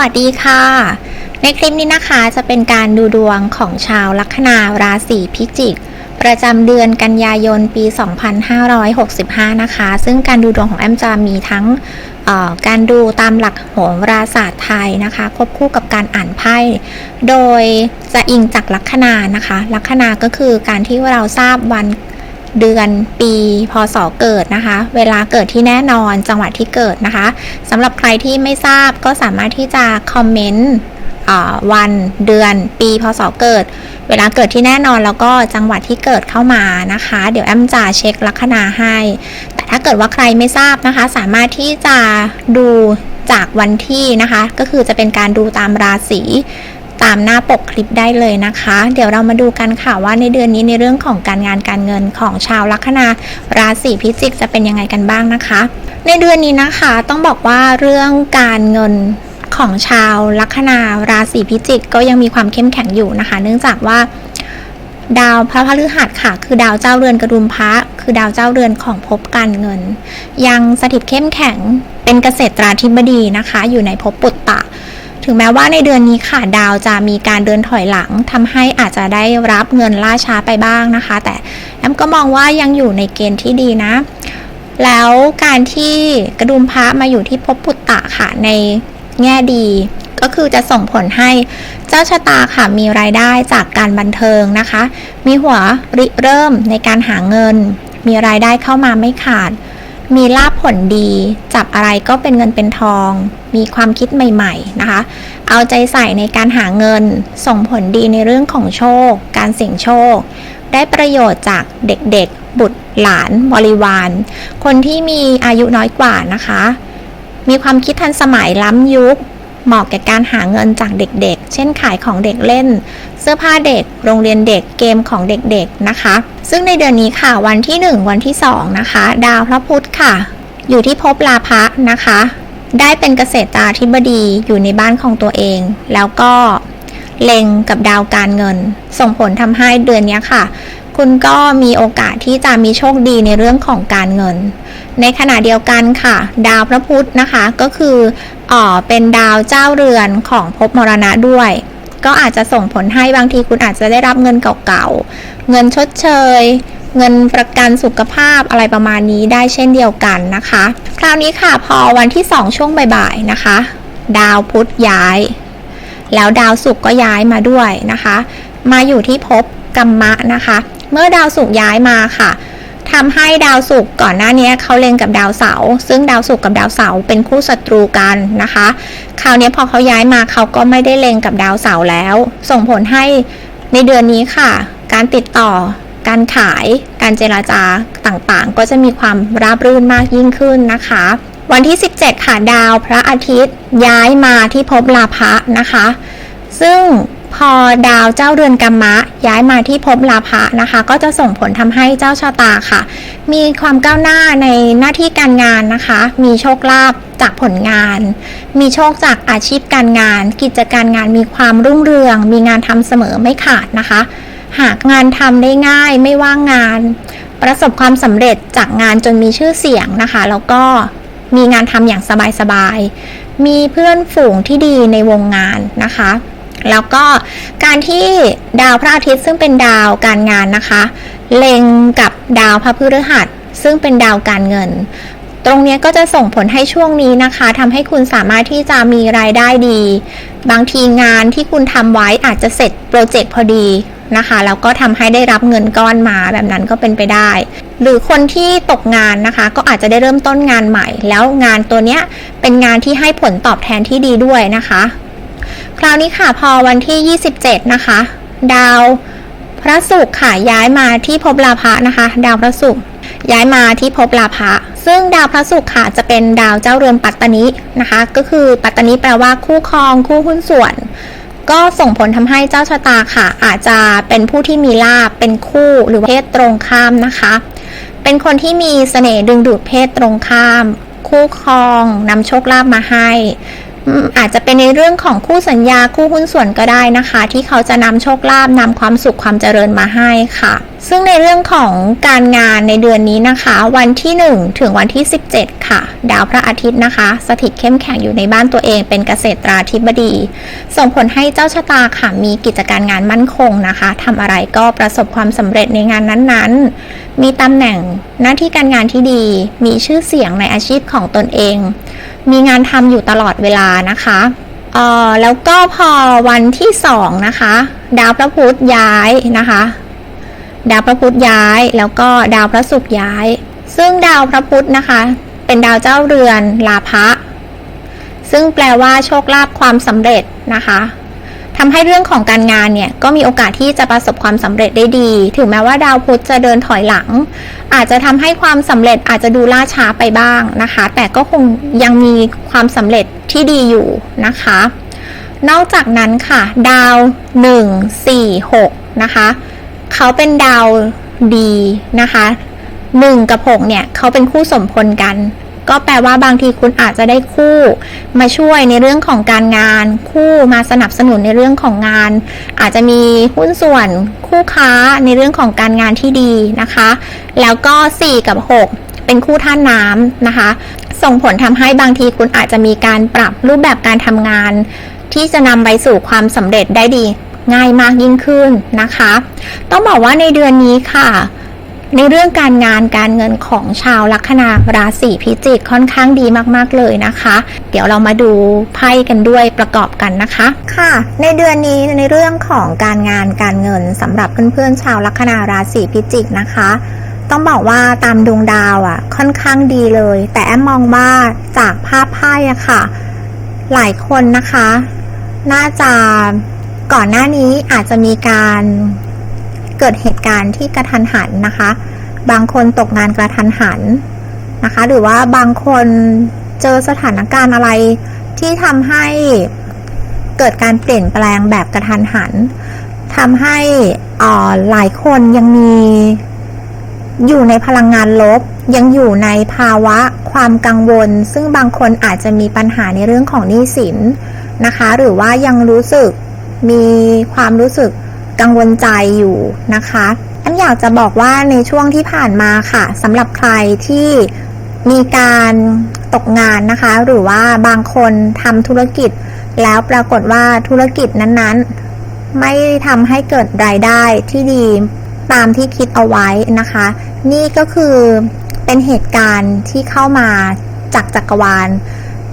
วัสดีค่ะ ในคลิปนี้นะคะจะเป็นการดูดวงของชาวลัคนาราศีพิจิก ประจำเดือนกันยายนปี 2565 นะคะ ซึ่งการดูดวงของแอมจะมีทั้งการดูตามหลักโหราศาสตร์ไทยนะคะ ควบคู่กับการอ่านไพ่โดยจะอิงจากลัคนานะคะ ลัคนาก็คือการที่เราทราบวัน เดือนปีพศเกิดนะคะ เวลาเกิดที่แน่นอนจังหวัดที่เกิดนะคะสำหรับใครที่ไม่ทราบก็สามารถที่จะคอมเมนต์วันเดือนปีพศเกิด เวลาเกิดที่แน่นอนแล้วก็จังหวัดที่เกิดเข้ามานะคะ เดี๋ยวแอมจะเช็คลัคนาให้ แต่ถ้าเกิดว่าใครไม่ทราบนะคะ สามารถที่จะดูจากวันที่นะคะ ก็คือจะเป็นการดูตามราศี ตามหน้าปกคลิปได้เลยนะคะ เดี๋ยวเรามาดูกันค่ะว่าในเดือนนี้ในเรื่องของการงานการเงินของชาวลัคนาราศีพิจิกจะเป็นยังไงกันบ้างนะคะ ในเดือนนี้นะคะต้องบอกว่าเรื่องการเงินของชาวลัคนาราศีพิจิกก็ยังมีความเข้มแข็งอยู่นะคะ เนื่องจากว่าดาวพระพฤหัสค่ะ คือดาวเจ้าเรือนกระดุมพระคือดาวเจ้าเรือนของภพการเงิน ยังสถิตเข้มแข็งเป็นเกษตราธิบดีนะคะ อยู่ในภพปุตตะ ถึงแม้ว่าในเดือนนี้ค่ะดาวจะมีการเดินถอยหลังทำให้อาจจะได้รับเงินล่าช้าไปบ้างนะคะ แต่แอมก็มองว่ายังอยู่ในเกณฑ์ที่ดีนะ แล้วการที่กระดุมพระมาอยู่ที่ภพปุตตะค่ะในแง่ดีก็คือจะส่งผลให้เจ้าชะตาค่ะมีรายได้จากการบันเทิงนะคะ มีหัวริเริ่มในการหาเงิน มีรายได้เข้ามาไม่ขาด มีลาภผลดี จับอะไรก็เป็นเงินเป็นทอง มีความคิดใหม่ๆนะคะ เอาใจใส่ในการหาเงิน ส่งผลดีในเรื่องของโชค การเสี่ยงโชค ได้ประโยชน์จากเด็กๆ บุตรหลานบริวาร คนที่มีอายุน้อยกว่านะคะ มีความคิดทันสมัยล้ำยุค เหมาะแก่การหาเงินจากเด็กๆ เช่นขายของเด็กเล่น เสื้อผ้าเด็ก โรงเรียนเด็ก เกมของเด็กๆ นะคะ ซึ่งในเดือนนี้ค่ะ วันที่ 1 วันที่ 2 นะคะ ดาวพระพุธค่ะ อยู่ที่ภพลาภะนะคะ ได้เป็นเกษตราธิบดีอยู่ในบ้านของตัวเอง แล้วก็เล็งกับดาวการเงิน ส่งผลทำให้เดือนนี้ค่ะ คุณก็มีโอกาสที่จะมีโชคดีในเรื่องของการเงิน ในขณะเดียวกันค่ะ ดาวพระพุธนะคะ ก็คืออ่อเป็นดาวเจ้าเรือนของภพมรณะด้วย ก็อาจจะส่งผลให้บางทีคุณอาจจะได้รับเงินเก่าๆ เงินชดเชย เงินประกันสุขภาพอะไรประมาณนี้ได้เช่นเดียวกันนะคะ คราวนี้ค่ะพอวันที่ 2 ช่วงบ่ายๆนะคะ ดาวพุธย้าย แล้วดาวศุกร์ก็ย้ายมาด้วยนะคะ มาอยู่ที่ภพกัมมะนะคะ เมื่อดาวศุกร์ย้ายมาค่ะทำให้ดาวศุกร์ก่อนหน้านี้เขาเล็งกับดาวเสาร์ซึ่งดาวศุกร์กับดาวเสาร์เป็นคู่ศัตรูกันนะคะ คราวนี้พอเขาย้ายมาเขาก็ไม่ได้เล็งกับดาวเสาร์แล้ว ส่งผลให้ในเดือนนี้ค่ะ การติดต่อ การขายการเจราจาต่างๆ ก็จะมีความราบรื่นมากยิ่งขึ้นนะคะ วันที่ 17 ค่ะดาวพระอาทิตย์ ย้ายมาที่ภพลาภะนะคะ ซึ่งพอดาวเจ้าเรือนกัมมะ ย้ายมาที่ภพลาภะนะคะ ก็จะส่งผลทำให้เจ้าชะตาค่ะ มีความก้าวหน้าในหน้าที่การงานนะคะ มีโชคลาภจากผลงาน มีโชคจากอาชีพการงาน กิจการงานมีความรุ่งเรือง มีงานทำเสมอไม่ขาดนะคะ หากงานทำได้ง่ายไม่ว่างงาน ประสบความสำเร็จจากงานจนมีชื่อเสียงนะคะ แล้วก็มีงานทำอย่างสบายๆ มีเพื่อนฝูงที่ดีในวงงานนะคะ แล้วก็การที่ดาวพระอาทิตย์ซึ่งเป็นดาวการงานนะคะ เล็งกับดาวพระพฤหัสซึ่งเป็นดาวการเงิน ตรงนี้ก็จะส่งผลให้ช่วงนี้นะคะทำให้คุณสามารถที่จะมีรายได้ดี บางทีงานที่คุณทำไว้อาจจะเสร็จโปรเจกต์พอดี นะคะ แล้วก็ทำให้ได้รับเงินก้อนมาแบบนั้นก็เป็นไปได้ หรือคนที่ตกงานนะคะ ก็อาจจะได้เริ่มต้นงานใหม่ แล้วงานตัวเนี้ยเป็นงานที่ให้ผลตอบแทนที่ดีด้วยนะคะ คราวนี้ค่ะพอวันที่ 27 นะคะ ดาวพระศุกร์ค่ะย้ายมาที่ภพลาภะนะคะ ดาวพระศุกร์ย้ายมาที่ภพลาภะซึ่งดาวพระศุกร์ค่ะจะเป็นดาวเจ้าเรือนปัตตนินะคะ ก็คือปัตตนิแปลว่าคู่ครองคู่หุ้นส่วน ก็ส่งผลทำให้เจ้าชะตาค่ะ อาจจะเป็นผู้ที่มีลาบเป็นคู่หรือเพศตรงข้ามนะคะ เป็นคนที่มีเสน่ห์ดึงดูดเพศตรงข้าม คู่ครองนำโชคลาภมาให้อืมอาจจะเป็นในเรื่องของคู่สัญญาคู่หุ้นส่วนก็ได้นะคะ ที่เขาจะนำโชคลาภนำความสุขความเจริญมาให้ค่ะ ซึ่งในเรื่องของการงานในเดือนนี้นะคะ วันที่ 1 ถึงวันที่ 17 ค่ะ ดาวพระอาทิตย์นะคะ สถิตเข้มแข็งอยู่ในบ้านตัวเองเป็นเกษตราธิบดี ส่งผลให้เจ้าชะตาค่ะ มีกิจการงานมั่นคงนะคะทำอะไรก็ประสบความสำเร็จในงานนั้นๆ มีตำแหน่งหน้าที่การงานที่ดี มีชื่อเสียงในอาชีพของตนเอง มีงานทำอยู่ตลอดเวลานะคะอ่อแล้วก็พอวันที่สองนะคะ ดาวพระพุธย้ายนะคะ ดาวพระพุธย้าย แล้วก็ดาวพระศุกร์ย้าย ซึ่งดาวพระพุธนะคะ เป็นดาวเจ้าเรือนลาภะซึ่งแปลว่าโชคลาภความสำเร็จนะคะทำให้เรื่องของการงานเนี่ยก็มีโอกาสที่จะประสบความสำเร็จได้ดี ถึงแม้ว่าดาวพุธจะเดินถอยหลัง อาจจะทำให้ความสำเร็จอาจจะดูล่าช้าไปบ้างนะคะ แต่ก็คงยังมีความสำเร็จที่ดีอยู่นะคะ นอกจากนั้นค่ะ ดาว 1 4 6 นะคะ เขาเป็นดาวดีนะคะ1กับ6เนี่ยเขาเป็นคู่สมพลกัน ก็แปลว่าบางทีคุณอาจจะได้คู่มาช่วยในเรื่องของการงาน คู่มาสนับสนุนในเรื่องของงาน อาจจะมีหุ้นส่วนคู่ค้าในเรื่องของการงานที่ดีนะคะ แล้วก็ 4 กับ 6 เป็นคู่ท่านน้ำนะคะ ส่งผลทำให้บางทีคุณอาจจะมีการปรับรูปแบบการทำงาน ที่จะนำไปสู่ความสำเร็จได้ดี ง่ายมากยิ่งขึ้นนะคะ ต้องบอกว่าในเดือนนี้ค่ะ ในเรื่องการงานการเงินของชาวลัคนาราศีพิจิกค่อนข้างดีมากๆเลยนะคะ เดี๋ยวเรามาดูไพ่กันด้วยประกอบกันนะคะ ค่ะ ในเดือนนี้ในเรื่องของการงานการเงินสำหรับเพื่อนๆชาวลัคนาราศีพิจิกนะคะต้องบอกว่าตามดวงดาวอะ ค่อนข้างดีเลย แต่แอมมองว่าจากภาพไพ่อะค่ะ หลายคนนะคะ น่าจะ ก่อนหน้านี้อาจจะมีการเกิดเหตุการณ์ที่กระทันหันนะคะ บางคนตกงานกระทันหันนะคะ หรือว่าบางคนเจอสถานการณ์อะไรที่ทำให้เกิดการเปลี่ยนแปลงแบบกระทันหันทำให้อ่อหลายคนยังมี อยู่ในพลังงานลบ ยังอยู่ในภาวะความกังวล ซึ่งบางคนอาจจะมีปัญหาในเรื่องของหนี้สินนะคะ หรือว่ายังรู้สึก มีความรู้สึกกังวลใจอยู่นะคะแอมอยากจะบอกว่าในช่วงที่ผ่านมาค่ะสำหรับใครที่มีการตกงานนะคะ หรือว่าบางคนทำธุรกิจ แล้วปรากฏว่าธุรกิจนั้นๆ ไม่ทำให้เกิดรายได้ที่ดีตามที่คิดเอาไว้นะคะ นี่ก็คือเป็นเหตุการณ์ที่เข้ามาจากจักรวาล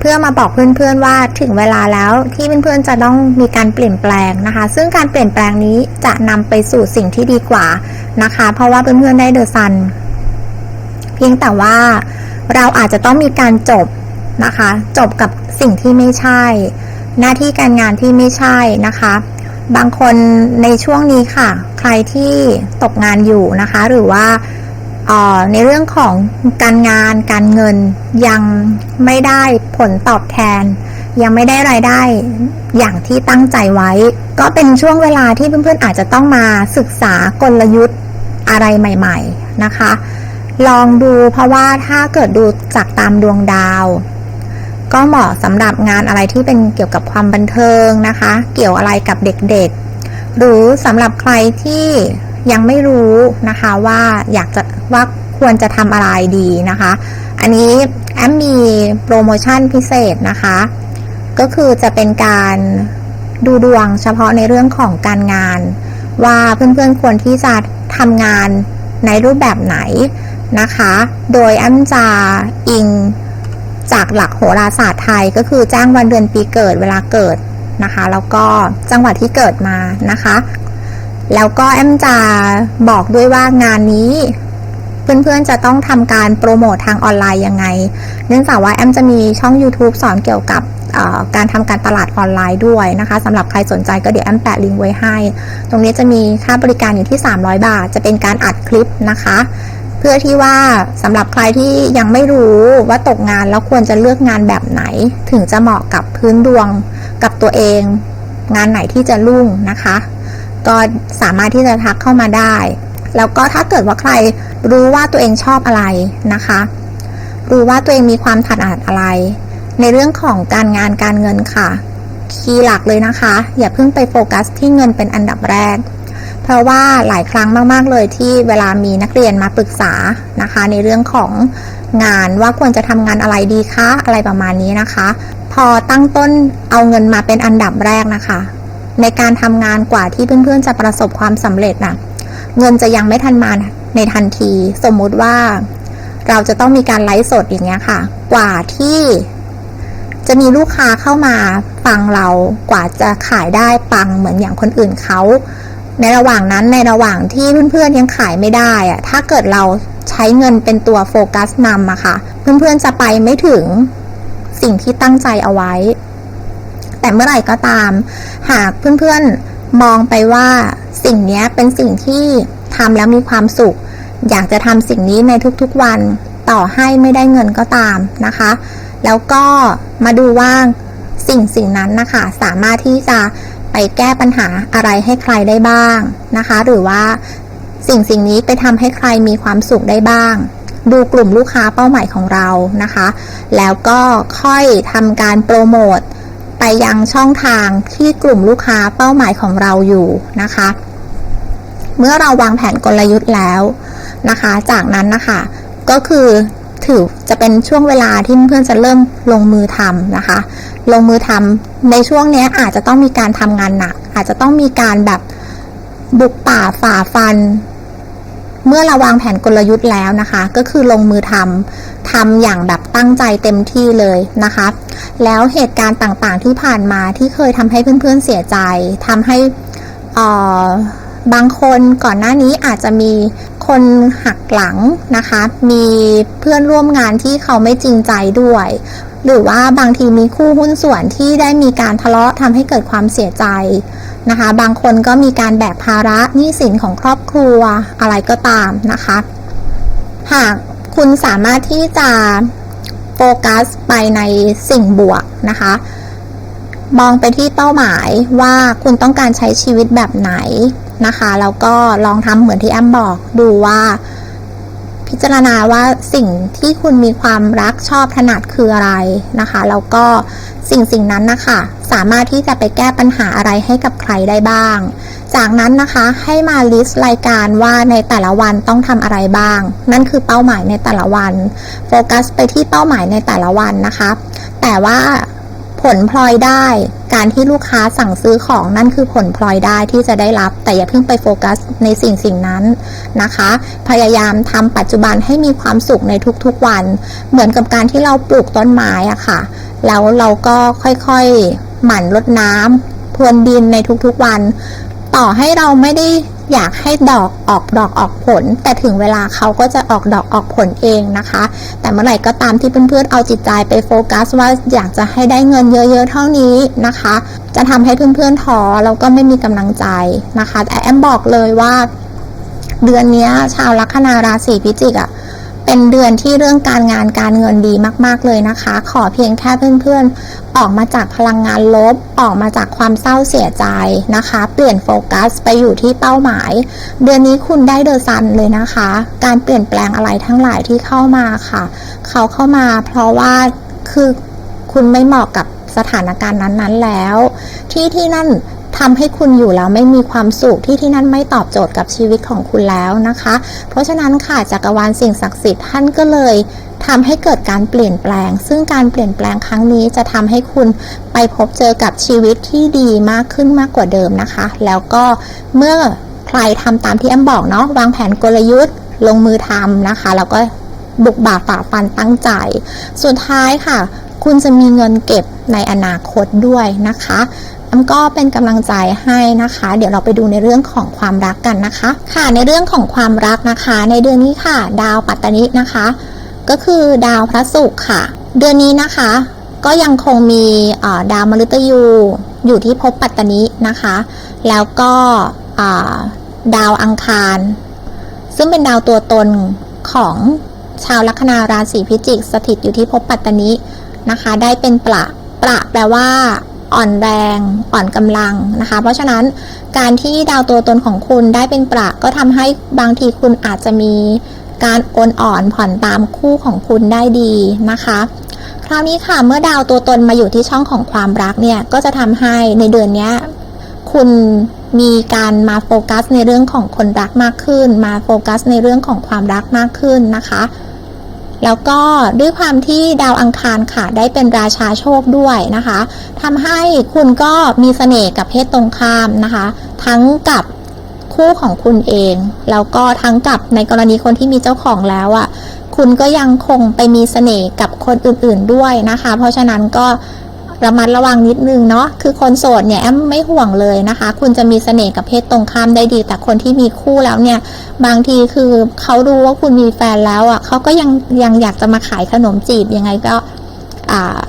เพื่อมาบอกเพื่อนๆว่าถึงเวลาแล้วที่เพื่อนๆจะต้องมีการเปลี่ยนแปลงนะคะ ซึ่งการเปลี่ยนแปลงนี้จะนำไปสู่สิ่งที่ดีกว่านะคะ เพราะว่าเพื่อนๆได้เดอะซันเพียงแต่ว่าเราอาจจะต้องมีการจบนะคะ จบกับสิ่งที่ไม่ใช่ หน้าที่การงานที่ไม่ใช่นะคะ บางคนในช่วงนี้ค่ะ ใครที่ตกงานอยู่นะคะ หรือว่า ในเรื่องของการงานการเงินยังไม่ได้ผลตอบแทน ยังไม่ได้รายได้อย่างที่ตั้งใจไว้ ก็เป็นช่วงเวลาที่เพื่อนๆอาจจะต้องมาศึกษากลยุทธ์อะไรใหม่ ๆนะคะ ลองดูเพราะว่าถ้าเกิดดูจากตามดวงดาว ก็เหมาะสำหรับงานอะไรที่เป็นเกี่ยวกับความบันเทิงนะคะ เกี่ยวอะไรกับเด็กๆ หรือสำหรับใครที่ ยังไม่รู้นะคะว่าอยากจะว่าควรจะทำอะไรดีนะคะ อันนี้แอมมีโปรโมชั่นพิเศษนะคะ ก็คือจะเป็นการดูดวงเฉพาะในเรื่องของการงาน ว่าเพื่อนๆควรที่จะทำงานในรูปแบบไหนนะคะ โดยแอมจะอิงจากหลักโหราศาสตร์ไทยก็คือจ้างวันเดือนปีเกิดเวลาเกิดนะคะ แล้วก็จังหวัดที่เกิดมานะคะ แล้วก็แอมจะบอกด้วยว่างานนี้เพื่อนๆจะต้องทำการโปรโมททางออนไลน์ยังไง เนื่องจากว่าแอมจะมีช่อง YouTube สอนเกี่ยวกับการทำการตลาดออนไลน์ด้วยนะคะสำหรับใครสนใจก็เดี๋ยวแอมแปะลิงก์ไว้ให้ ตรงนี้จะมีค่าบริการอยู่ที่ 300 บาท จะเป็นการอัดคลิปนะคะ เพื่อที่ว่าสำหรับใครที่ยังไม่รู้ว่าตกงานแล้วควรจะเลือกงานแบบไหน ถึงจะเหมาะกับพื้นดวงกับตัวเอง งานไหนที่จะรุ่งนะคะ ก็สามารถที่จะทักเข้ามาได้ แล้วก็ถ้าเกิดว่าใครรู้ว่าตัวเองชอบอะไรนะคะ รู้ว่าตัวเองมีความถนัดอะไร ในเรื่องของการงานการเงินค่ะ คีย์หลักเลยนะคะ อย่าเพิ่งไปโฟกัสที่เงินเป็นอันดับแรก เพราะว่าหลายครั้งมาก ๆ เลยที่เวลามีนักเรียนมาปรึกษานะคะ ในเรื่องของงานว่าควรจะทำงานอะไรดีคะอะไรประมาณนี้นะคะ พอตั้งต้นเอาเงินมาเป็นอันดับแรกนะคะ ในการทำงานกว่าที่เพื่อนๆจะประสบความสำเร็จน่ะเงินจะยังไม่ทันมาในทันที สมมุติว่าเราจะต้องมีการไลฟ์สดอย่างเงี้ยค่ะ กว่าที่จะมีลูกค้าเข้ามาฟังเรากว่าจะขายได้ปังเหมือนอย่างคนอื่นเขาในระหว่างนั้นในระหว่างที่เพื่อนๆยังขายไม่ได้อะถ้าเกิดเราใช้เงินเป็นตัวโฟกัสนำอะค่ะ เพื่อนๆจะไปไม่ถึงสิ่งที่ตั้งใจเอาไว้ แต่เมื่อไหร่ก็ตาม หากเพื่อนๆมองไปว่าสิ่งนี้เป็นสิ่งที่ทำแล้วมีความสุข อยากจะทำสิ่งนี้ในทุกๆวัน ต่อให้ไม่ได้เงินก็ตามนะคะ แล้วก็มาดูว่าสิ่งสิ่งนั้นนะคะ สามารถที่จะไปแก้ปัญหาอะไรให้ใครได้บ้างนะคะ หรือว่าสิ่งสิ่งนี้ไปทำให้ใครมีความสุขได้บ้าง ดูกลุ่มลูกค้าเป้าหมายของเรานะคะ แล้วก็ค่อยทำการโปรโมท ไปยังช่องทางที่กลุ่มลูกค้าเป้าหมายของเราอยู่นะคะ เมื่อเราวางแผนกลยุทธ์แล้วนะคะ จากนั้นนะคะก็คือถือจะเป็นช่วงเวลาที่เพื่อนจะเริ่มลงมือทำนะคะ ลงมือทำในช่วงนี้อาจจะต้องมีการทำงานหนัก อาจจะต้องมีการแบบบุกป่าฝ่าฟัน เมื่อเราวางแผนกลยุทธ์แล้วนะคะ ก็คือลงมือทำทำอย่างแบบตั้งใจเต็มที่เลยนะคะ แล้วเหตุการณ์ต่างๆที่ผ่านมาที่เคยทำให้เพื่อนๆเสียใจทำให้อ่อบางคนก่อนหน้านี้อาจจะมีคนหักหลังนะคะ มีเพื่อนร่วมงานที่เขาไม่จริงใจด้วย หรือว่าบางทีมีคู่หุ้นส่วนที่ได้มีการทะเลาะทำให้เกิดความเสียใจ นะคะ บางคนก็มีการแบกภาระหนี้สินของครอบครัวอะไรก็ตามนะคะ หากคุณสามารถที่จะโฟกัสไปในสิ่งบวกนะคะ มองไปที่เป้าหมายว่าคุณต้องการใช้ชีวิตแบบไหนนะคะ แล้วก็ลองทำเหมือนที่แอมบอกดูว่า พิจารณาว่าสิ่งที่คุณมีความรักชอบถนัดคืออะไรนะคะ แล้วก็สิ่งสิ่งนั้นนะคะ สามารถที่จะไปแก้ปัญหาอะไรให้กับใครได้บ้าง จากนั้นนะคะให้มาลิสต์รายการว่าในแต่ละวันต้องทำอะไรบ้าง นั่นคือเป้าหมายในแต่ละวัน โฟกัสไปที่เป้าหมายในแต่ละวันนะคะ แต่ว่า ผลพลอยได้ การที่ลูกค้าสั่งซื้อของนั่นคือผลพลอยได้ที่จะได้รับ แต่อย่าเพิ่งไปโฟกัสในสิ่งสิ่งนั้นนะคะ พยายามทำปัจจุบันให้มีความสุขในทุกๆวัน เหมือนกับการที่เราปลูกต้นไม้อะค่ะ แล้วเราก็ค่อยๆหมั่นรดน้ำพรวนดินในทุกๆวัน ต่อให้เราไม่ได้ อยากให้ดอกออกดอกออกผล แต่ถึงเวลาเขาก็จะออกดอกออกผลเองนะคะ แต่เมื่อไหร่ก็ตามที่เพื่อนๆเอาจิตใจไปโฟกัสว่าอยากจะให้ได้เงินเยอะๆเท่านี้นะคะ จะทำให้เพื่อนๆท้อแล้วก็ไม่มีกำลังใจนะคะแต่แอมบอกเลยว่า เดือนนี้ชาวลัคนาราศีพิจิกอะ เป็นเดือนที่เรื่องการงานการเงินดีมาก ๆ เลยนะคะ ขอเพียงแค่เพื่อนๆ ออกมาจากพลังงานลบ ออกมาจากความเศร้าเสียใจนะคะ เปลี่ยนโฟกัสไปอยู่ที่เป้าหมาย เดือนนี้คุณได้เดอะซันเลยนะคะ การเปลี่ยนแปลงอะไรทั้งหลายที่เข้ามาค่ะ เขาเข้ามาเพราะว่าคือคุณไม่เหมาะกับสถานการณ์นั้นๆแล้ว ที่ที่นั่น ทำให้คุณอยู่แล้วไม่มีความสุขที่ที่นั่นไม่ตอบโจทย์กับชีวิตของคุณแล้วนะคะ เพราะฉะนั้นค่ะจักรวาลสิ่งศักดิ์สิทธิ์ท่านก็เลยทำให้เกิดการเปลี่ยนแปลง ซึ่งการเปลี่ยนแปลงครั้งนี้จะทำให้คุณไปพบเจอกับชีวิตที่ดีมากขึ้นมากกว่าเดิมนะคะ แล้วก็เมื่อใครทำตามที่แอมบอกเนาะวางแผนกลยุทธ์ ลงมือทำนะคะ แล้วก็บุกบ่าฝ่าฟันตั้งใจ สุดท้ายค่ะ คุณจะมีเงินเก็บในอนาคตด้วยนะคะแอมก็เป็นกำลังใจให้นะคะ เดี๋ยวเราไปดูในเรื่องของความรักกันนะคะ ค่ะในเรื่องของความรักนะคะ ในเดือนนี้ค่ะ ดาวปัตตานินะคะ ก็คือดาวพระศุกร์ค่ะ เดือนนี้นะคะ ก็ยังคงมีดาวมฤตยูอยู่ที่ภพปัตตานินะคะ แล้วก็ดาวอังคาร ซึ่งเป็นดาวตัวตนของชาวลัคนาราศีพิจิก สถิตอยู่ที่ภพปัตตานิ นะคะ ได้เป็นประประแปลว่า อ่อนแรง อ่อนกำลังนะคะ เพราะฉะนั้นการที่ดาวตัวตนของคุณได้เป็นประก็ทำให้บางทีคุณอาจจะมีการโอนอ่อนผ่อนตามคู่ของคุณได้ดีนะคะคราวนี้ค่ะเมื่อดาวตัวตนมาอยู่ที่ช่องของความรักเนี่ยก็จะทำให้ในเดือนนี้คุณมีการมาโฟกัสในเรื่องของคนรักมากขึ้น มาโฟกัสในเรื่องของความรักมากขึ้นนะคะ แล้วก็ด้วยความที่ดาวอังคารค่ะ ได้เป็นราชาโชคด้วยนะคะทำให้คุณก็มีเสน่ห์กับเพศตรงข้ามนะคะ ทั้งกับคู่ของคุณเอง แล้วก็ทั้งกับในกรณีคนที่มีเจ้าของแล้วอะ่ะคุณก็ยังคงไปมีเสน่ห์กับคนอื่นๆด้วยนะคะ เพราะฉะนั้นก็ ระมัดระวังนิดนึงเนาะคือคนโสดเนี่ยแอมไม่ห่วงเลยนะคะ คุณจะมีเสน่ห์กับเพศตรงข้ามได้ดี แต่คนที่มีคู่แล้วเนี่ย บางทีคือเขารู้ว่าคุณมีแฟนแล้วอะเขาก็ยังยังอยากจะมาขายขนมจีบยังไงก็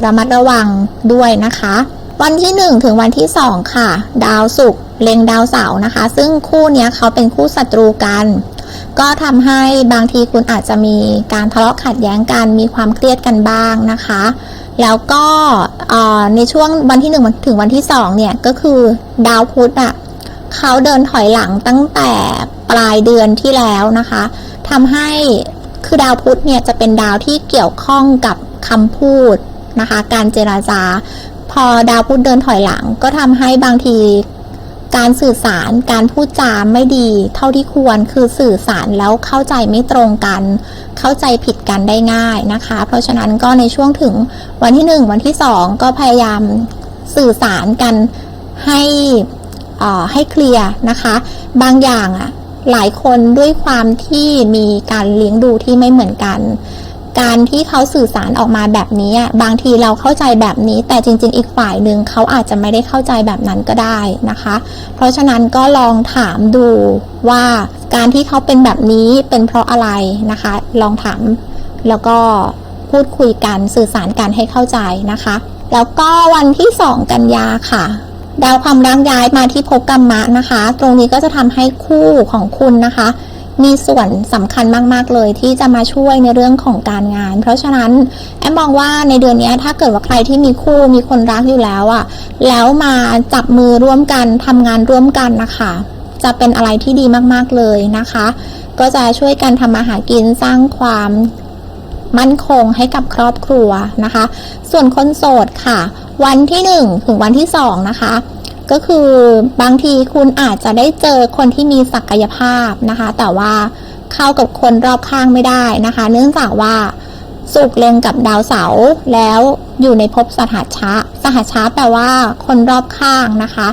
ระมัดระวังด้วยนะคะ วันที่ 1 ถึงวันที่ 2 ค่ะ ดาวศุกร์เล็งดาวเสาร์นะคะ ซึ่งคู่เนี้ยเขาเป็นคู่ศัตรูกันก็ทำให้บางทีคุณอาจจะมีการทะเลาะขัดแย้งกัน มีความเครียดกันบ้างนะคะ แล้วก็ในช่วงวันที่1ถึงวันที่2เนี่ยก็คือดาวพุธอะเขาเดินถอยหลังตั้งแต่ปลายเดือนที่แล้วนะคะทำให้คือดาวพุธเนี่ยจะเป็นดาวที่เกี่ยวข้องกับคำพูดนะคะ การเจราจา พอดาวพุธเดินถอยหลังก็ทำให้บางที การสื่อสารการพูดจาไม่ดี เท่าที่ควรคือสื่อสารแล้วเข้าใจไม่ตรงกัน เข้าใจผิดกันได้ง่ายนะคะ เพราะฉะนั้นก็ในช่วงถึงวันที่ 1 วันที่ 2 ก็พยายามสื่อสารกันให้อ่อให้เคลียร์นะคะ บางอย่างอะหลายคนด้วยความที่มีการเลี้ยงดูที่ไม่เหมือนกัน การที่เขาสื่อสารออกมาแบบนี้บางทีเราเข้าใจแบบนี้ แต่จริง ๆ อีกฝ่ายหนึ่งเขาอาจจะไม่ได้เข้าใจแบบนั้นก็ได้นะคะ เพราะฉะนั้นก็ลองถามดูว่าการที่เขาเป็นแบบนี้เป็นเพราะอะไรนะคะ ลองถามแล้วก็พูดคุยกันสื่อสารกันให้เข้าใจนะคะ แล้วก็วันที่ 2 กันยาค่ะดาวความรักย้ายมาที่ภพกรรมะนะคะ ตรงนี้ก็จะทำให้คู่ของคุณนะคะ มีส่วนสำคัญมาก ๆ เลยที่จะมาช่วยในเรื่องของการงาน เพราะฉะนั้นแอมมองว่าในเดือนนี้ถ้าเกิดว่าใครที่มีคู่มีคนรักอยู่แล้วอะ่ะ แล้วมาจับมือร่วมกันทำงานร่วมกันนะคะ จะเป็นอะไรที่ดีมาก ๆ เลยนะคะ ก็จะช่วยกันทำมาหากินสร้างความมั่นคงให้กับครอบครัวนะคะ ส่วนคนโสดค่ะ วันที่ 1 ถึงวันที่ 2 นะคะ ก็คือบางทีคุณอาจจะได้เจอคนที่มีศักยภาพนะคะ แต่ว่าเข้ากับคนรอบข้างไม่ได้นะคะ เนื่องจากว่าสุกเล็งกับดาวเสาร์แล้วอยู่ในภพสหัชชะ สหัชชะแปลว่าคนรอบข้างนะคะ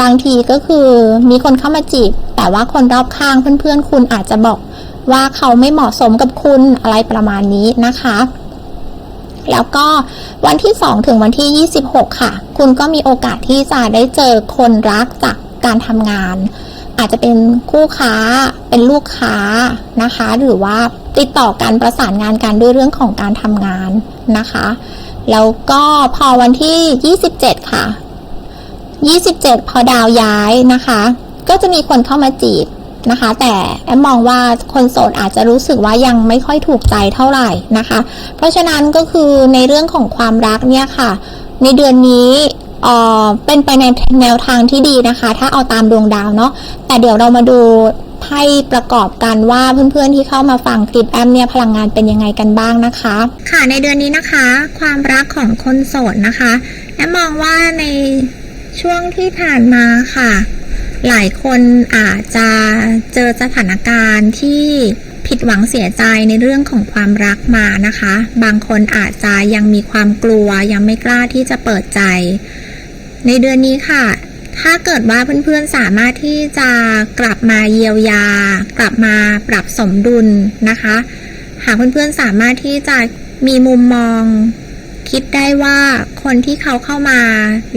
บางทีก็คือมีคนเข้ามาจีบ แต่ว่าคนรอบข้างเพื่อนๆ คุณอาจจะบอกว่าเขาไม่เหมาะสมกับคุณอะไรประมาณนี้นะคะ แล้วก็วันที่ 2 ถึงวันที่ 26 ค่ะ คุณก็มีโอกาสที่จะได้เจอคนรักจากการทำงาน อาจจะเป็นคู่ค้าเป็นลูกค้านะคะ หรือว่าติดต่อการประสานงานกันด้วยเรื่องของการทำงานนะคะ แล้วก็พอวันที่ 27 ค่ะ 27 พอดาวย้ายนะคะ ก็จะมีคนเข้ามาจีบ นะคะ แต่แอมมองว่าคนโสดอาจจะรู้สึกว่ายังไม่ค่อยถูกใจเท่าไหร่นะคะ เพราะฉะนั้นก็คือในเรื่องของความรักเนี่ยค่ะ ในเดือนนี้เป็นไปในแนวทางที่ดีนะคะ ถ้าเอาตามดวงดาวเนาะแต่เดี๋ยวเรามาดูไพ่ประกอบกันว่าเพื่อนๆที่เข้ามาฟังคลิปแอมเนี่ยพลังงานเป็นยังไงกันบ้างนะคะ ค่ะในเดือนนี้นะคะ ความรักของคนโสดนะคะแอมมองว่าในช่วงที่ผ่านมาค่ะ หลายคนอาจจะเจอสถานการณ์ที่ผิดหวังเสียใจในเรื่องของความรักมานะคะ บางคนอาจจะยังมีความกลัวยังไม่กล้าที่จะเปิดใจ ในเดือนนี้ค่ะ ถ้าเกิดว่าเพื่อนๆสามารถที่จะกลับมาเยียวยา กลับมาปรับสมดุลนะคะ หากเพื่อนๆสามารถที่จะมีมุมมอง คิดได้ว่าคนที่เขาเข้ามา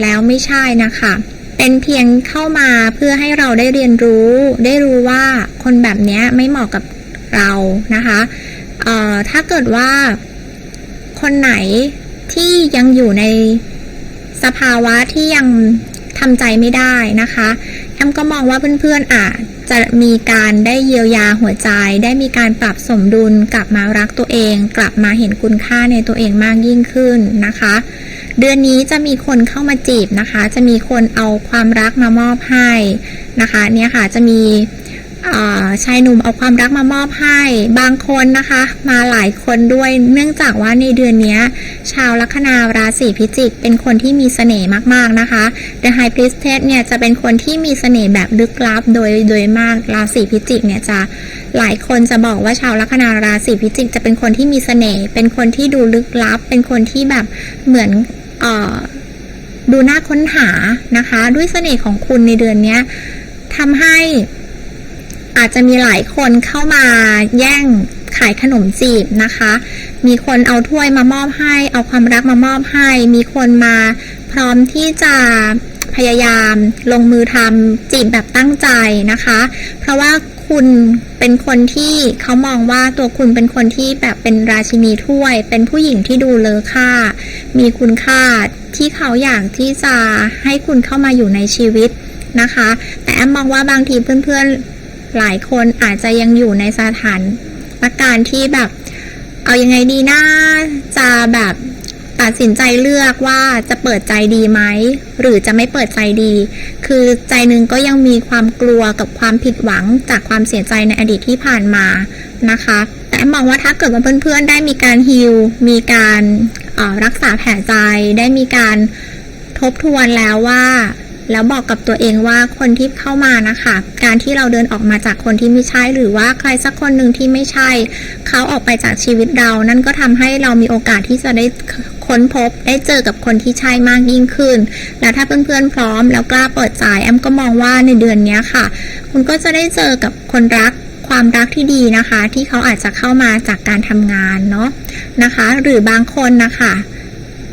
แล้วไม่ใช่นะคะ เป็นเพียงเข้ามาเพื่อให้เราได้เรียนรู้ ได้รู้ว่าคนแบบนี้ไม่เหมาะกับเรานะคะเอ่อถ้าเกิดว่าคนไหนที่ยังอยู่ในสภาวะที่ยังทำใจไม่ได้นะคะแอมก็มองว่าเพื่อนๆอาจจะมีการได้เยียวยาหัวใจ ได้มีการปรับสมดุลกลับมารักตัวเอง กลับมาเห็นคุณค่าในตัวเองมากยิ่งขึ้นนะคะ เดือนนี้จะมีคนเข้ามาจีบนะคะ จะมีคนเอาความรักมามอบให้นะคะ เนี่ยค่ะจะมีชายหนุ่มเอาความรักมามอบให้ บางคนนะคะ มาหลายคนด้วยเนื่องจากว่าในเดือนนี้ชาวลัคนาราศีพิจิก เป็นคนที่มีเสน่ห์มากๆนะคะ The High Priestess เนี่ยจะเป็นคนที่มีเสน่ห์แบบลึกลับ โดยโดยมากราศีพิจิกเนี่ยจะหลายคนจะบอกว่าชาวลัคนาราศีพิจิก จะเป็นคนที่มีเสน่ห์เป็นคนที่ดูลึกลับ เป็นคนที่แบบเหมือน ดูน่าค้นหานะคะ ด้วยเสน่ห์ของคุณในเดือนนี้ทำให้อาจจะมีหลายคนเข้ามาแย่งขายขนมจีบนะคะ มีคนเอาถ้วยมามอบให้ เอาความรักมามอบให้ มีคนมาพร้อมที่จะพยายามลงมือทำจีบแบบตั้งใจนะคะ เพราะว่า คุณเป็นคนที่เขามองว่าตัวคุณเป็นคนที่แบบเป็นราชินีถ้วย เป็นผู้หญิงที่ดูเลอค่า มีคุณค่าที่เขาอยากที่จะให้คุณเข้ามาอยู่ในชีวิตนะคะ แต่แอมมองว่าบางทีเพื่อนๆหลายคนอาจจะยังอยู่ในสถานการณ์ที่แบบ เอายังไงดีนะจะแบบ ตัดสินใจเลือกว่าจะเปิดใจดีไหม หรือจะไม่เปิดใจดี คือใจหนึ่งก็ยังมีความกลัวกับความผิดหวังจากความเสียใจในอดีตที่ผ่านมานะคะ แต่มองว่าถ้าเกิดว่าเพื่อนๆ ได้มีการฮิลมีการออรักษาแผลใจ ได้มีการทบทวนแล้วว่าแล้วบอกกับตัวเองว่าคนที่เข้ามานะคะ การที่เราเดินออกมาจากคนที่ไม่ใช่ หรือว่าใครสักคนหนึ่งที่ไม่ใช่ เขาออกไปจากชีวิตเรา นั่นก็ทำให้เรามีโอกาสที่จะได้ ค้นพบได้เจอกับคนที่ใช่มากยิ่งขึ้น แล้วถ้าเพื่อนๆพร้อม แล้วกล้าเปิดใจแอมก็มองว่าในเดือนนี้ค่ะ คุณก็จะได้เจอกับคนรักความรักที่ดีนะคะ ที่เขาอาจจะเข้ามาจากการทำงานเนาะนะคะ หรือบางคนนะคะ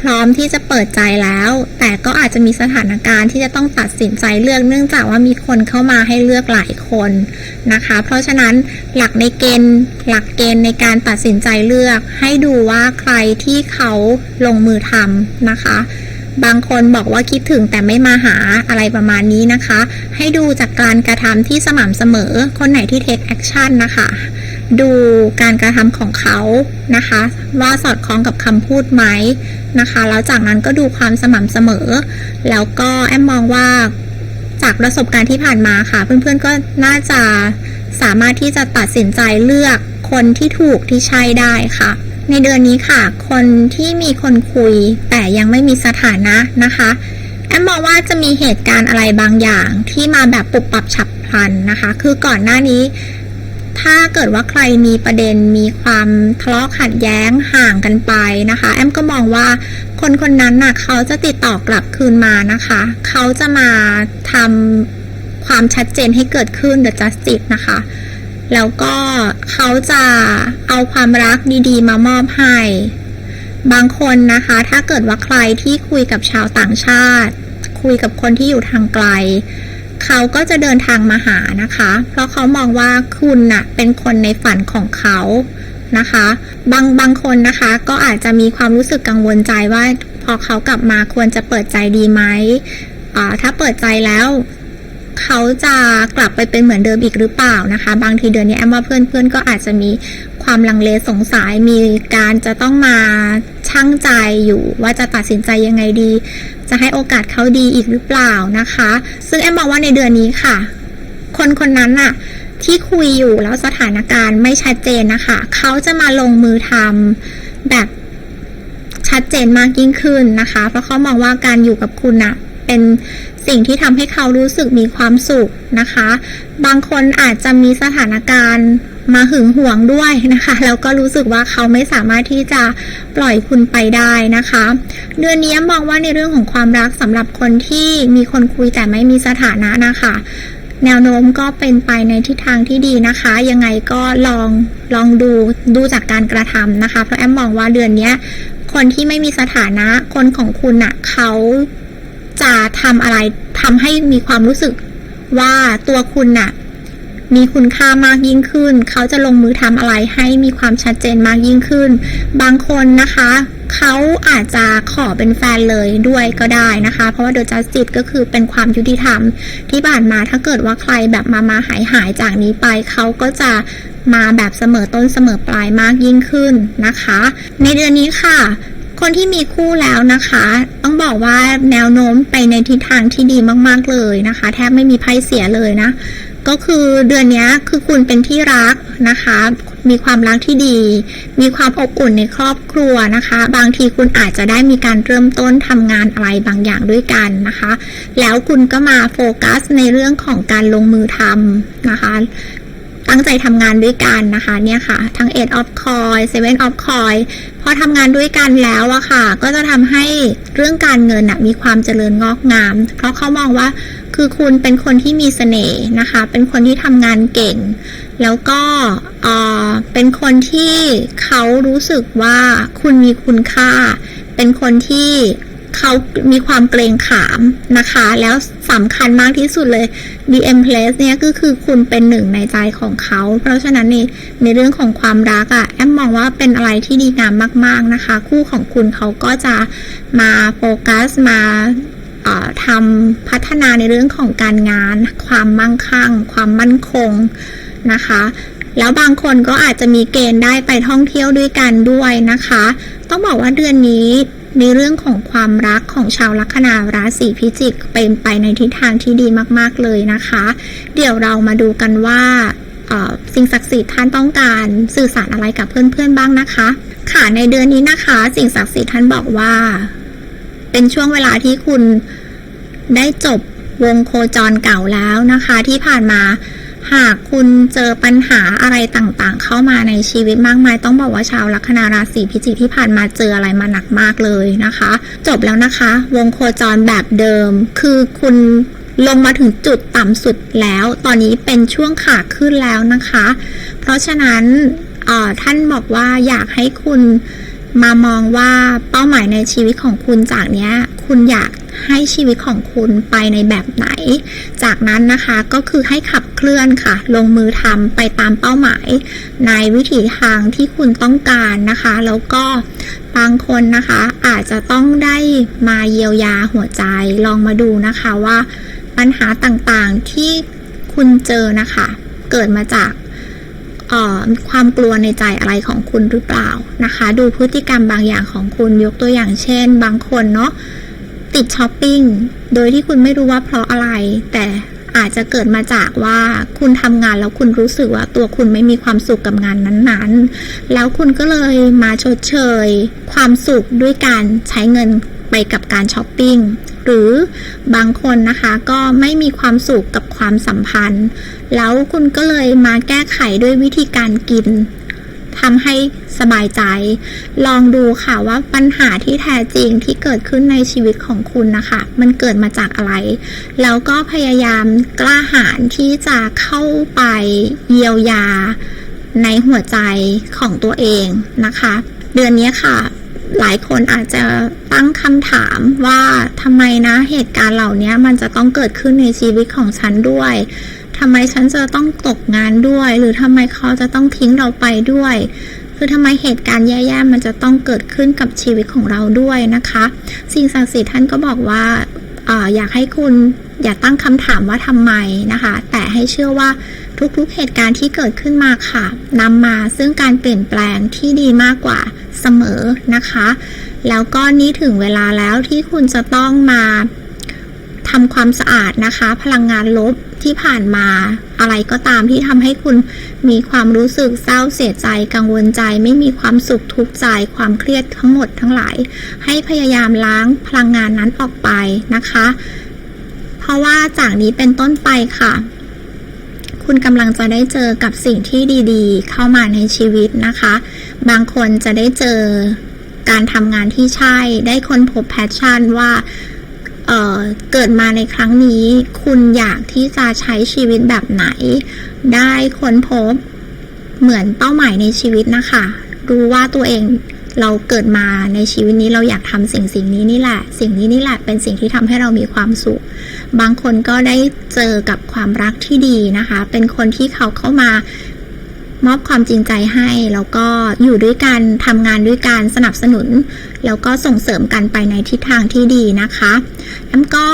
พร้อมที่จะเปิดใจแล้ว แต่ก็อาจจะมีสถานการณ์ที่จะต้องตัดสินใจเลือกเนื่องจากว่ามีคนเข้ามาให้เลือกหลายคนนะคะ เพราะฉะนั้นหลักในเกณฑ์หลักเกณฑ์ในการตัดสินใจเลือก ให้ดูว่าใครที่เขาลงมือทำนะคะบางคนบอกว่าคิดถึงแต่ไม่มาหาอะไรประมาณนี้นะคะ ให้ดูจากการกระทำที่สม่ำเสมอ คนไหนที่ take action นะคะ ดูการกระทำของเขานะคะ ว่าสอดคล้องกับคำพูดไหมนะคะ แล้วจากนั้นก็ดูความสม่ำเสมอ แล้วก็แอมมองว่าจากประสบการณ์ที่ผ่านมาค่ะ เพื่อนๆก็น่าจะสามารถที่จะตัดสินใจเลือกคนที่ถูกที่ใช่ได้ค่ะ ในเดือนนี้ค่ะ คนที่มีคนคุยแต่ยังไม่มีสถานะนะคะแอมมองว่าจะมีเหตุการณ์อะไรบางอย่างที่มาแบบปุบปับฉับพลันนะคะ คือก่อนหน้านี้ ถ้าเกิดว่าใครมีประเด็นมีความทะเลาะขัดแย้งห่างกันไปนะคะ แอมก็มองว่าคนคนนั้นน่ะเขาจะติดต่อกลับคืนมานะคะ เขาจะมาทำความชัดเจนให้เกิดขึ้น The Justice นะคะ แล้วก็เขาจะเอาความรักดีๆ มามอบให้ บางคนนะคะ ถ้าเกิดว่าใครที่คุยกับชาวต่างชาติ คุยกับคนที่อยู่ทางไกล เขาก็จะเดินทางมาหานะคะ เพราะเขามองว่าคุณน่ะเป็นคนในฝันของเขานะคะ บางบางคนนะคะก็อาจจะมีความรู้สึกกังวลใจว่าพอเขากลับมาควรจะเปิดใจดีไหมอ่าถ้าเปิดใจแล้วเขาจะกลับไปเป็นเหมือนเดิมอีกหรือเปล่านะคะ บางทีเดือนนี้แอมว่าเพื่อนๆก็อาจจะมี ความลังเลสงสัยมีการจะต้องมาชั่งใจอยู่ว่าจะตัดสินใจยังไงดี จะให้โอกาสเขาดีอีกหรือเปล่านะคะ ซึ่งแอมมองว่าในเดือนนี้ค่ะ คนคนนั้นน่ะที่คุยอยู่แล้วสถานการณ์ไม่ชัดเจนนะคะ เขาจะมาลงมือทำแบบชัดเจนมากยิ่งขึ้นนะคะ เพราะเขามองว่าการอยู่กับคุณน่ะเป็นสิ่งที่ทำให้เขารู้สึกมีความสุขนะคะ บางคนอาจจะมีสถานการณ์ มาหึงหวงด้วยนะคะแล้วก็รู้สึกว่าเขาไม่สามารถที่จะปล่อยคุณไปได้นะคะ เดือนนี้มองว่าในเรื่องของความรักสำหรับคนที่มีคนคุยแต่ไม่มีสถานะนะคะแนวโน้มก็เป็นไปในทิศทางที่ดีนะคะ ยังไงก็ลองลองดูดูจากการกระทำนะคะ เพราะแอมมองว่าเดือนนี้คนที่ไม่มีสถานะคนของคุณน่ะเขาจะทำอะไรทำให้มีความรู้สึกว่าตัวคุณน่ะ มีคุณค่ามากยิ่งขึ้น เขาจะลงมือทำอะไรให้มีความชัดเจนมากยิ่งขึ้น บางคนนะคะเขาอาจจะขอเป็นแฟนเลยด้วยก็ได้นะคะ เพราะว่า The Justice ก็คือเป็นความยุติธรรม ที่ผ่านมาถ้าเกิดว่าใครแบบมามาหายหายจากนี้ไปเขาก็จะมาแบบเสมอต้นเสมอปลายมากยิ่งขึ้นนะคะ ในเดือนนี้ค่ะคนที่มีคู่แล้วนะคะ ต้องบอกว่าแนวโน้มไปในทิศทางที่ดีมาก ๆ เลยนะคะ แทบไม่มีไพ่เสียเลยนะ ก็คือเดือนนี้คือคุณเป็นที่รักนะคะ มีความรักที่ดี มีความอบอุ่นในครอบครัวนะคะ บางทีคุณอาจจะได้มีการเริ่มต้นทำงานอะไรบางอย่างด้วยกันนะคะ แล้วคุณก็มาโฟกัสในเรื่องของการลงมือทำนะคะ ตั้งใจทำงานด้วยกันนะคะเนี่ยค่ะ ทั้ง eight of coin seven of coin พอทำงานด้วยกันแล้วอะค่ะ ก็จะทำให้เรื่องการเงินอะมีความเจริญงอกงาม เพราะเขามองว่าคือคุณเป็นคนที่มีเสน่ห์นะคะ เป็นคนที่ทำงานเก่ง แล้วก็เออเป็นคนที่เขารู้สึกว่าคุณมีคุณค่า เป็นคนที่เขามีความเกรงขามนะคะ แล้ว สำคัญมากที่สุดเลย DM Place เนี่ยก็คือคุณเป็นหนึ่งในใจของเขา เพราะฉะนั้นในในเรื่องของความรักอะ่ะแอมมองว่าเป็นอะไรที่ดีงามมาก ๆนะคะ คู่ของคุณเขาก็จะมาโฟกัสมาทำพัฒนาในเรื่องของการงาน ความมั่งคั่ง ความมั่นคงนะคะ แล้วบางคนก็อาจจะมีเกณฑ์ได้ไปท่องเที่ยวด้วยกันด้วยนะคะ ต้องบอกว่าเดือนนี้ ในเรื่องของความรักของชาวลัคนาราศีพิจิก เป็นไปในทิศทางที่ดีมากๆเลยนะคะ เดี๋ยวเรามาดูกันว่าสิ่งศักดิ์สิทธิ์ท่านต้องการสื่อสารอะไรกับเพื่อนๆบ้างนะคะ ค่ะในเดือนนี้นะคะ สิ่งศักดิ์สิทธิ์ท่านบอกว่า เป็นช่วงเวลาที่คุณได้จบวงโคจรเก่าแล้วนะคะ ที่ผ่านมา หากคุณเจอปัญหาอะไรต่างๆ เข้ามาในชีวิตมากมาย ต้องบอกว่าชาวลัคนาราศีพิจิกที่ผ่านมาเจออะไรมาหนักมากเลยนะคะ จบแล้วนะคะ วงโคจรแบบเดิม คือคุณลงมาถึงจุดต่ำสุดแล้ว ตอนนี้เป็นช่วงขาขึ้นแล้วนะคะ เพราะฉะนั้นท่านบอกว่าอยากให้คุณมามองว่าเป้าหมายในชีวิตของคุณจากเนี้ย คุณอยาก ให้ชีวิตของคุณไปในแบบไหน จากนั้นนะคะก็คือให้ขับเคลื่อนค่ะ ลงมือทำไปตามเป้าหมาย ในวิถีทางที่คุณต้องการนะคะ แล้วก็บางคนนะคะอาจจะต้องได้มาเยียวยาหัวใจลองมาดูนะคะว่าปัญหาต่างๆที่คุณเจอนะคะ เกิดมาจากความกลัวในใจอะไรของคุณหรือเปล่านะคะ ดูพฤติกรรมบางอย่างของคุณยกตัวอย่างเช่น บางคนเนาะ ติดช้อปปิ้ง โดยที่คุณไม่รู้ว่าเพราะอะไร แต่อาจจะเกิดมาจากว่าคุณทำงานแล้วคุณรู้สึกว่าตัวคุณไม่มีความสุขกับงานนั้นๆ แล้วคุณก็เลยมาชดเชย ความสุขด้วยการใช้เงินไปกับการช้อปปิ้ง หรือบางคนนะคะก็ไม่มีความสุขกับความสัมพันธ์ แล้วคุณก็เลยมาแก้ไขด้วยวิธีการกิน ทำให้สบายใจ ลองดูค่ะว่าปัญหาที่แท้จริงที่เกิดขึ้นในชีวิตของคุณนะคะ มันเกิดมาจากอะไร แล้วก็พยายามกล้าหาญที่จะเข้าไปเยียวยาในหัวใจของตัวเองนะคะ เดือนนี้ค่ะหลายคนอาจจะตั้งคำถามว่าทำไมนะเหตุการณ์เหล่านี้มันจะต้องเกิดขึ้นในชีวิตของฉันด้วย ทำไมฉันจะต้องตกงานด้วย หรือทำไมเขาจะต้องทิ้งเราไปด้วย คือทำไมเหตุการณ์แย่ๆมันจะต้องเกิดขึ้นกับชีวิตของเราด้วยนะคะ สิ่งศักดิ์สิทธิ์ท่านก็บอกว่าออยากให้คุณอย่าตั้งคำถามว่าทำไมนะคะ แต่ให้เชื่อว่าทุกๆเหตุการณ์ที่เกิดขึ้นมาค่ะนำมาซึ่งการเปลี่ยนแปลงที่ดีมากกว่าเสมอนะคะ แล้วก็นี่ถึงเวลาแล้วที่คุณจะต้องมาทำความสะอาดนะคะ พลังงานลบ ที่ผ่านมาอะไรก็ตามที่ทำให้คุณมีความรู้สึกเศร้าเสียใจกังวลใจ ไม่มีความสุขทุกข์ใจ ความเครียดทั้งหมดทั้งหลาย ให้พยายามล้างพลังงานนั้นออกไปนะคะ เพราะว่าจากนี้เป็นต้นไปค่ะ คุณกำลังจะได้เจอกับสิ่งที่ดีๆ เข้ามาในชีวิตนะคะ บางคนจะได้เจอการทำงานที่ใช่ ได้ค้นพบแพชชั่นว่า เเกิดมาในครั้งนี้ คุณอยากที่จะใช้ชีวิตแบบไหน ได้ค้นพบเหมือนเป้าหมายในชีวิตนะคะ รู้ว่าตัวเองเราเกิดมาในชีวิตนี้เราอยากทำสิ่งสิ่งนี้นี่แหละ สิ่งนี้นี่แหละเป็นสิ่งที่ทำให้เรามีความสุข บางคนก็ได้เจอกับความรักที่ดีนะคะ เป็นคนที่เขาเข้ามา มอบความจริงใจให้ แล้วก็อยู่ด้วยกันทำงานด้วยกันสนับสนุน แล้วก็ส่งเสริมกันไปในทิศทางที่ดีนะคะแอมก็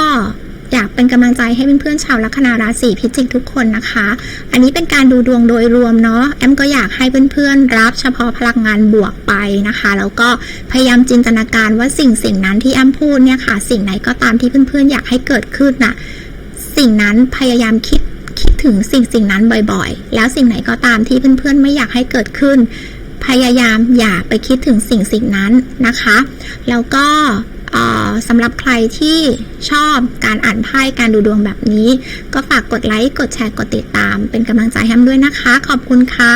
อยากเป็นกำลังใจให้เพื่อนๆชาวลัคนาราศีพิจิกทุกคนนะคะ อันนี้เป็นการดูดวงโดยรวมเนาะ แอมก็อยากให้เพื่อนๆรับเฉพาะพลังงานบวกไปนะคะ แล้วก็พยายามจินตนาการว่าสิ่งสิ่งนั้นที่แอมพูดเนี่ยค่ะ สิ่งไหนก็ตามที่เพื่อนๆอยากให้เกิดขึ้นน่ะ สิ่งนั้นพยายามคิด ถึงสิ่งสิ่งนั้นบ่อยๆ แล้วสิ่งไหนก็ตามที่เพื่อนๆไม่อยากให้เกิดขึ้น พยายามอย่าไปคิดถึงสิ่งสิ่งนั้นนะคะ แล้วก็สำหรับใครที่ชอบการอ่านไพ่การดูดวงแบบนี้ ก็ฝากกดไลค์ กดแชร์ กดติดตาม เป็นกำลังใจให้ด้วยนะคะ ขอบคุณค่ะ